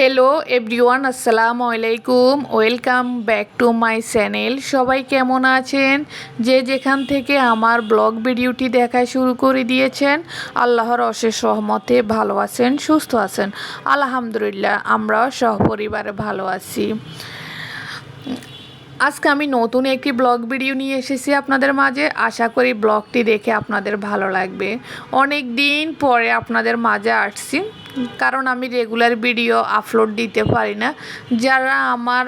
Hello everyone আসসালামু আলাইকুম welcome back to my channel সবাই কেমন আছেন? যে যেখান থেকে আমার ব্লগ ভিডিওটি দেখা শুরু করে দিয়েছেন, আল্লাহর অশেষ সহমতে ভালো আছেন, সুস্থ আছেন। আলহামদুলিল্লাহ, আমরাও সহপরিবারে ভালো আছি। আজকে আমি নতুন একটি ব্লগ ভিডিও নিয়ে এসেছি আপনাদের মাঝে। আশা করি ব্লগটি দেখে আপনাদের ভালো লাগবে। অনেক দিন পরে আপনাদের মাঝে আসছি। কারণ আমি রেগুলার ভিডিও আপলোড দিতে পারি না। যারা আমার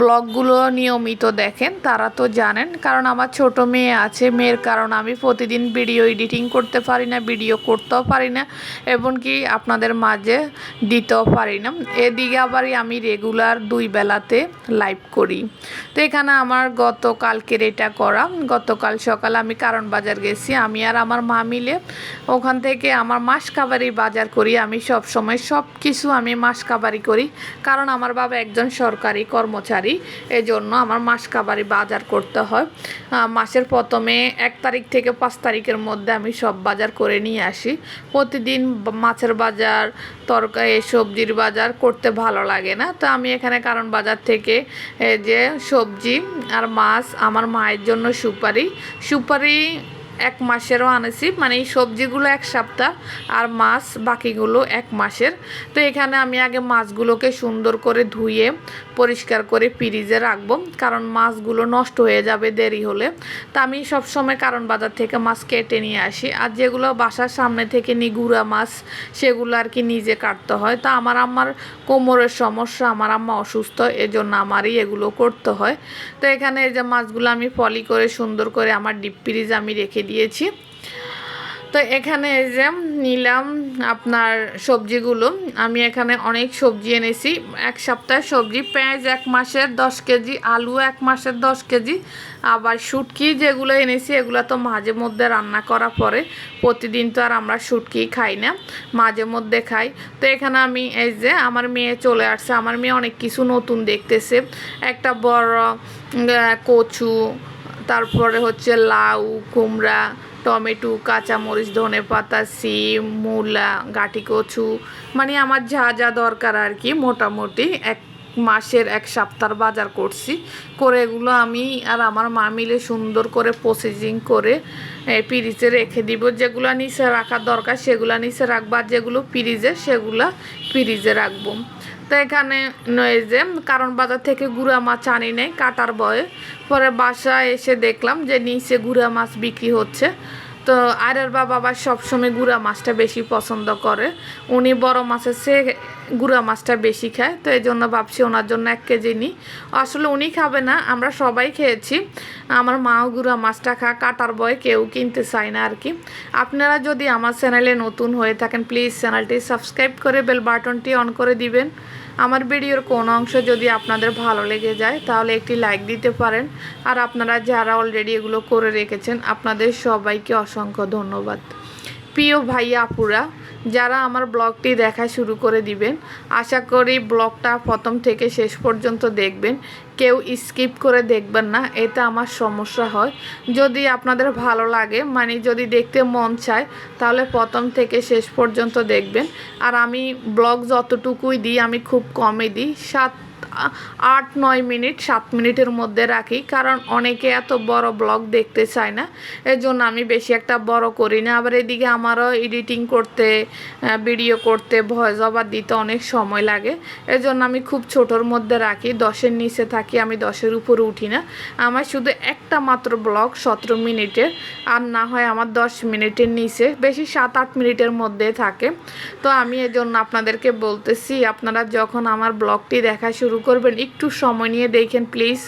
ব্লগগুলো নিয়মিত দেখেন, তারা তো জানেন। কারণ আমার ছোট মেয়ে আছে, মেয়ের কারণ আমি প্রতিদিন ভিডিও এডিটিং করতে পারি না ভিডিও করতেও পারি না, এমনকি আপনাদের মাঝে দিতেও পারি না। এদিকে আবার আমি রেগুলার দুই বেলাতে লাইভ করি। তো এখানে আমার গতকালকের এটা করা। গতকাল সকাল আমি কারণ বাজার গেছি। আমি আর আমার মা মিলে ওখান থেকে আমার মাস কাবারি বাজার করি। আমি সব সময় সব কিছু আমি মাস কাবারি করি। কারণ আমার বাবা একজন সরকারি কর্মচারী, এজন্য আমার মাস কাবারি বাজার করতে হয়। মাসের প্রথমে এক তারিখ থেকে পাঁচ তারিখের মধ্যে আমি সব বাজার করে নিয়ে আসি। প্রতিদিন মাছের বাজার, তরকারি, সবজির বাজার করতে ভালো লাগে না। তো আমি এখানে কারণ বাজার থেকে যে সবজি আর মাছ আমার মায়ের জন্য সুপারি। সুপারি এক মাসেরও আনেছি মানে এই সবজিগুলো এক সপ্তাহ আর মাছ বাকিগুলো এক মাসের। তো এখানে আমি আগে মাছগুলোকে সুন্দর করে ধুয়ে পরিষ্কার করে ফ্রিজে রাখব, কারণ মাছগুলো নষ্ট হয়ে যাবে দেরি হলে। তা আমি সবসময় কারণ বাজার থেকে মাছ কেটে নিয়ে আসি, আর যেগুলো বাসার সামনে থেকে নিই গুঁড়া মাছ, সেগুলো আর কি নিজে কাটতে হয়। তা আমার আম্মার কোমরের সমস্যা, আমার আম্মা অসুস্থ, এজন্য আমারই এগুলো করতে হয়। তো এখানে এই যে মাছগুলো আমি ফলি করে সুন্দর করে আমার ডিপ ফ্রিজ আমি রেখে দিয়েছি। তো এখানে যে নিলাম আপনার সবজিগুলো। আমি এখানে অনেক সবজি এনেছি। এক সপ্তাহের সবজি, পেঁয়াজ এক মাসের দশ কেজি, আলু এক মাসের দশ কেজি, আবার শুটকি যেগুলো এনেছি, এগুলো তো মাঝে মধ্যে রান্না করা পরে। প্রতিদিন তো আর আমরা শুটকি খাই না, মাঝে মধ্যে খাই। তো এখানে আমি এই যে আমার মেয়ে চলে আসছে। আমার মেয়ে অনেক কিছু নতুন দেখতেছে। একটা বড় কচু, তারপরে হচ্ছে লাউ, কুমড়া টমেটো, কাঁচামরিচ, ধনে পাতা, সিম, মূলা, গাঁটি কচু মানে আমার যা যা দরকার আর কি মোটামুটি এক মাসের এক সপ্তাহ বাজার করছি। করে এগুলো আমি আর আমার মা মিলে সুন্দর করে প্রসেসিং করে পিরিজে রেখে দিব। যেগুলো নিচে রাখার দরকার, সেগুলো নিচে রাখব। আর যেগুলো পিরিজে সেগুলো পিরিজে রাখব। তো এখানে নয় যে, কারণ বাজার থেকে গুঁড়া মাছ আনি নেই, কাটার বয়ে। পরে বাসায় এসে দেখলাম যে নিচে গুঁড়া মাছ বিক্রি হচ্ছে। তো আরের বাবা আবার সবসময় গুঁড়া মাছটা বেশি পছন্দ করে। উনি বড় মাছের সে গুঁড়া মাছটা বেশি খায়, তো এই জন্য ভাবছি ওনার জন্য এক কেজি নিই আসলে উনি খাবে না, আমরা সবাই খেয়েছি। আমার মাও গুঁড়া মাছটা খা কাটার বয় কেউ কিনতে চায় না আর কি। আপনারা যদি আমার চ্যানেলে নতুন হয়ে থাকেন প্লিজ চ্যানেলটি সাবস্ক্রাইব করে বেল বাটনটি অন করে দিবেন। আমার ভিডিওর কোন অংশ যদি আপনাদের ভালো লেগে যায়, তাহলে একটি লাইক দিতে পারেন। আর আপনারা যারা অলরেডি এগুলো করে রেখেছেন, আপনাদের সবাইকে অসংখ্য ধন্যবাদ। প্রিয় ভাইয়া আপুরা, যারা আমার ব্লগটি দেখা শুরু করে দিবেন, আশা করি ব্লগটা প্রথম থেকে শেষ পর্যন্ত দেখবেন। কেউ স্কিপ করে দেখবেন না, এতে আমার সমস্যা হয়। যদি আপনাদের ভালো লাগে মানে যদি দেখতে মন চায়, তাহলে প্রথম থেকে শেষ পর্যন্ত দেখবেন। আর আমি ব্লগ যতটুকুই দিই, আমি খুব কমই দিই, সাত আট, নয় মিনিট, সাত মিনিটের মধ্যে রাখি, কারণ অনেকে এত বড় ব্লগ দেখতে চায় না। এর জন্য আমি বেশি একটা বড় করি না। আবার এদিকে আমারও এডিটিং করতে ভিডিও করতে, ভয়েস ওভার দিতে অনেক সময় লাগে। এর জন্য আমি খুব ছোটোর মধ্যে রাখি, দশের নিচে থাকি, আমি দশের উপরে উঠি না। আমার শুধু একটা মাত্র ব্লগ সতেরো মিনিটের, আর না হয় আমার দশ মিনিটের নিচে, বেশি সাত, আট মিনিটের মধ্যে থাকে। তো আমি এজন্য আপনাদেরকে বলতেছি, আপনারা যখন আমার ব্লগটি দেখা শুরু করবেন, একটু সময় নিয়ে দেখেন প্লিজ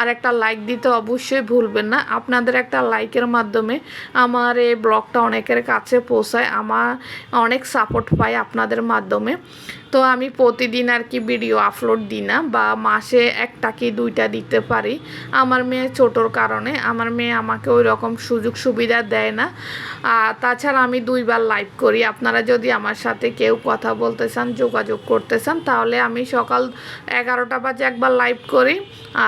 আর একটা লাইক দিতে অবশ্যই ভুলবেন না। আপনাদের একটা লাইকের মাধ্যমে আমার এই ব্লগটা অনেকের কাছে পৌঁছায়, আমার অনেক সাপোর্ট পাই আপনাদের মাধ্যমে। তো আমি প্রতিদিন আর কি ভিডিও আপলোড দিই না, বা মাসে একটা কি দুইটা দিতে পারি। আমার মেয়ে ছোটোর কারণে, আমার মেয়ে আমাকে ওই রকম সুযোগ সুবিধা দেয় না। আর তাছাড়া আমি দুইবার লাইভ করি। আপনারা যদি আমার সাথে কেউ কথা বলতে চান, যোগাযোগ করতে চান, তাহলে আমি সকাল এগারোটা বাজে একবার লাইভ করি,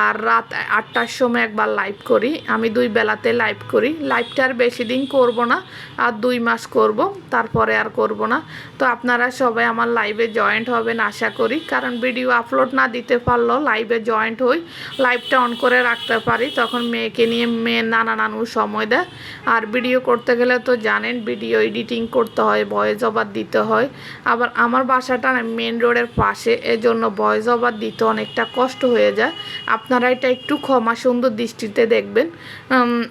আর রাত আটটার সময় একবার লাইভ করি। আমি দুই বেলাতে লাইভ করি। লাইভটা আর বেশি দিন করব না, আর দুই মাস করব, তারপরে আর করব না। তো আপনারা সবাই আমার লাইভে জয়েন জয়েন্ট হবেন আশা করি। কারণ ভিডিও আপলোড না দিতে পারলেও লাইভে জয়েন্ট হই লাইভটা অন করে রাখতে পারি। তখন মেয়েকে নিয়ে মেয়ে নানা নানু সময় দেয়। আর ভিডিও করতে গেলে তো জানেন ভিডিও এডিটিং করতে হয় ভয়েস ওভার দিতে হয়। আবার আমার বাসাটা মেন রোডের পাশে, এজন্য ভয়েস ওভার দিতে অনেকটা কষ্ট হয়ে যায়। আপনারা এটা একটু ক্ষমা সুন্দর দৃষ্টিতে দেখবেন।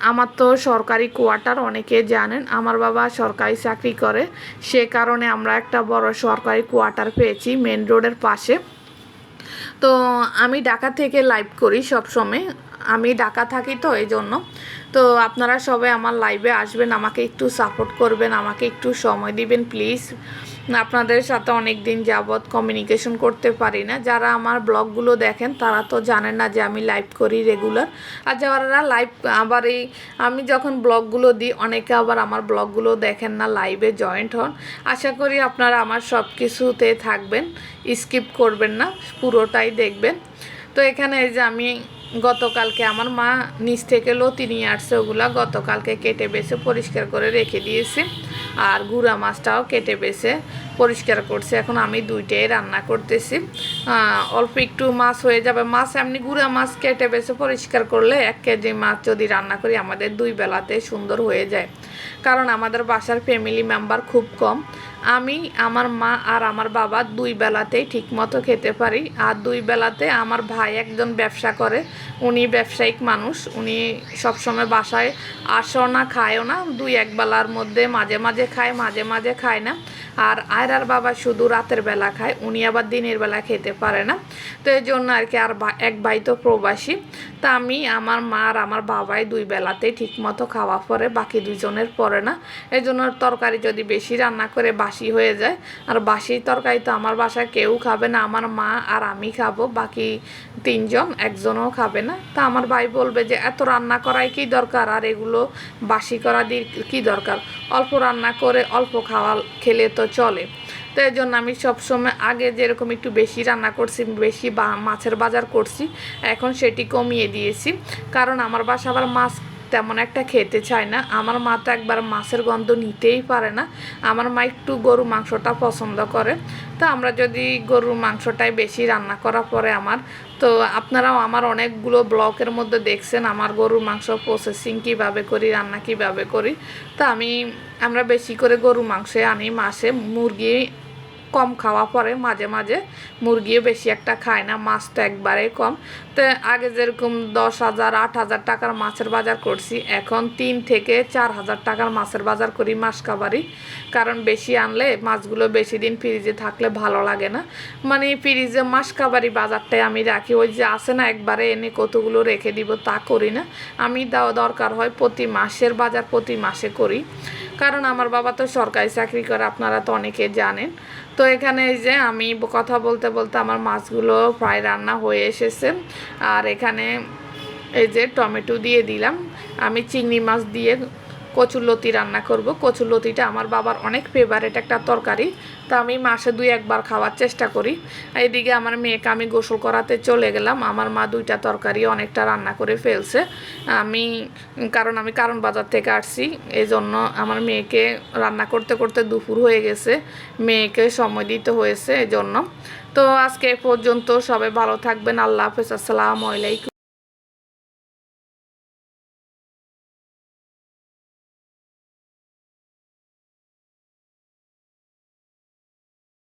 আমার তো সরকারি কোয়ার্টার অনেকে জানেন, আমার বাবা সরকারি চাকরি করে। সে কারণে আমরা একটা বড় সরকারি কোয়ার্টার পেয়েছি মেন রোডের পাশে। তো আমি ঢাকা থেকে লাইভ করি সবসময় আমি ঢাকা থাকি তো এই জন্য। তো আপনারা সবাই আমার লাইভে আসবেন, আমাকে একটু সাপোর্ট করবেন, আমাকে একটু সময় দিবেন প্লিজ আপনাদের সাথে অনেক দিন যাবৎ কমিউনিকেশন করতে পারি না। যারা আমার ব্লগগুলো দেখেন, তারা তো জানেন না যে আমি লাইভ করি রেগুলার আর যারা লাইভ আবার এই আমি যখন ব্লগগুলো দিই, অনেকে আবার আমার ব্লগগুলো দেখেন না লাইভে জয়েন্ট হন। আশা করি আপনারা আমার সব কিছুতে থাকবেন স্কিপ করবেন না, পুরোটাই দেখবেন। তো এখানে এই যে আমি গতকালকে আমার মা নিচ থেকে লতি নিয়ে আসছে, ওগুলা গতকালকে কেটে বেছে পরিষ্কার করে রেখে দিয়েছি। আর গুঁড়া মাছটাও কেটে বেছে পরিষ্কার করছে। এখন আমি দুইটাই রান্না করতেছি। অল্প একটু মাছ হয়ে যাবে। মাছ এমনি গুঁড়া মাছ কেটে বেছে পরিষ্কার করলে এক কেজি মাছ যদি রান্না করি, আমাদের দুই বেলাতে সুন্দর হয়ে যায়। কারণ আমাদের বাসার ফ্যামিলি মেম্বার খুব কম। আমি, আমার মা আর আমার বাবা দুই বেলাতেই ঠিকমতো খেতে পারি। আর দুই বেলাতে আমার ভাই একজন ব্যবসা করে, উনি ব্যবসায়িক মানুষ, উনি সবসময় বাসায় আসও না, খায়ও না, দুই এক বেলার মধ্যে মাঝে মাঝে খায়, মাঝে মাঝে খায় না। আর আয়রার বাবা শুধু রাতের বেলা খায়, উনি আবার দিনের বেলা খেতে পারে না। তো এই জন্য আর কি আর এক ভাই তো প্রবাসী। তা আমি, আমার মা আর আমার বাবাই দুই বেলাতেই ঠিকমতো খাওয়া পরে, বাকি দুজনের পরে না। এই জন্য তরকারি যদি বেশি রান্না করে বাসি হয়ে যায়। আর বাসি তরকারি তো আমার বাসায় কেউ খাবে না, আমার মা আর আমি খাব, বাকি তিনজন একজনও খাবে না। তা আমার ভাই বলবে যে, এত রান্না করাই কি দরকার? আর এগুলো বাসি করা দিয়ে কি দরকার? অল্প রান্না করে অল্প খাওয়া খেলে তো চলে। তো এই জন্য আমি সবসময় আগে যেরকম একটু বেশি রান্না করছি, বেশি বা মাছের বাজার করছি, এখন সেটি কমিয়ে দিয়েছি। কারণ আমার বাসা আবার মাছ তেমন একটা খেতে চায় না। আমার মা তো একবার মাছের গন্ধ নিতেই পারে না। আমার মা একটু গরু মাংসটা পছন্দ করে। তো আমরা যদি গরুর মাংসটাই বেশি রান্না করার পরে আমার, তো আপনারাও আমার অনেকগুলো ব্লকের মধ্যে দেখছেন আমার গরুর মাংস প্রসেসিং কীভাবে করি, রান্না কীভাবে করি। তা আমি, আমরা বেশি করে গরু মাংসে আনি মাসে মুরগি কম খাওয়া পরে মাঝে মাঝে মুরগিও বেশি একটা খায় না, মাছ তো একবারে কম। তো আগে যেরকম দশ হাজার, আট হাজার টাকার মাছের বাজার করছি, এখন তিন থেকে চার হাজার টাকার মাছের বাজার করি মাস কাবারি কারণ বেশি আনলে মাছগুলো বেশি দিন ফ্রিজে থাকলে ভালো লাগে না। মানে ফ্রিজে মাস কাবারি বাজারটাই আমি রাখি, ওই যে আসে না একবারে এনে কতগুলো রেখে দিব তা করি না। আমি দাও দরকার হয় প্রতি মাসের বাজার প্রতি মাসে করি। কারণ আমার বাবা তো সরকারি চাকরি করে, আপনারা তো অনেকে জানেন। তো এখানে এই যে আমি কথা বলতে বলতে আমার মাছগুলো প্রায় রান্না হয়ে এসেছে। আর এখানে এই যে টমেটো দিয়ে দিলাম। আমি চিংড়ি মাছ দিয়ে কচুরলতি রান্না করব। কচুরলতিটা আমার বাবার অনেক ফেভারেট একটা তরকারি। তা আমি মাসে দুই একবার খাওয়ার চেষ্টা করি। এইদিকে আমার মেয়েকে আমি গোসল করাতে চলে গেলাম। আমার মা দুইটা তরকারি অনেকটা রান্না করে ফেলছে। আমি, কারণ আমি কারণ বাজার থেকে আসছি এই জন্য আমার মেয়েকে রান্না করতে করতে দুপুর হয়ে গেছে। মেয়েকে সময় দিতে হয়েছে এই জন্য তো আজকে এ পর্যন্ত সবাই ভালো থাকবেন। আল্লাহ হাফেজ। আসসালামু আলাইকুম।